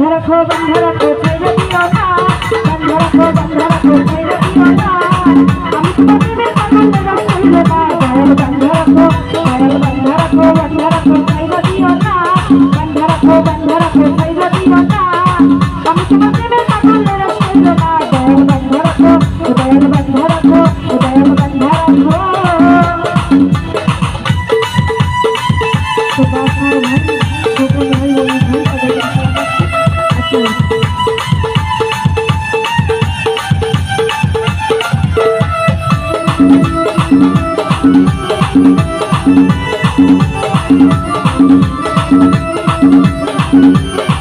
বান্ধা রাখো বান্ধা রাখো ছেড়ে দিও না বান্ধা রাখো বান্ধা রাখো ছেড়ে দিও না আমি তোমাদের পাগল রাখিল না গায়ল বান্ধা রাখো গায়ল বান্ধা রাখো বান্ধা রাখো ছেড়ে দিও না বান্ধা রাখো বান্ধা রাখো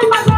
Thank you.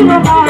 You're my.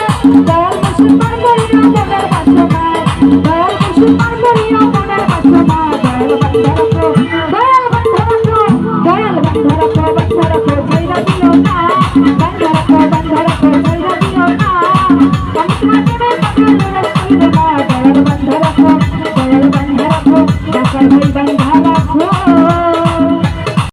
I'm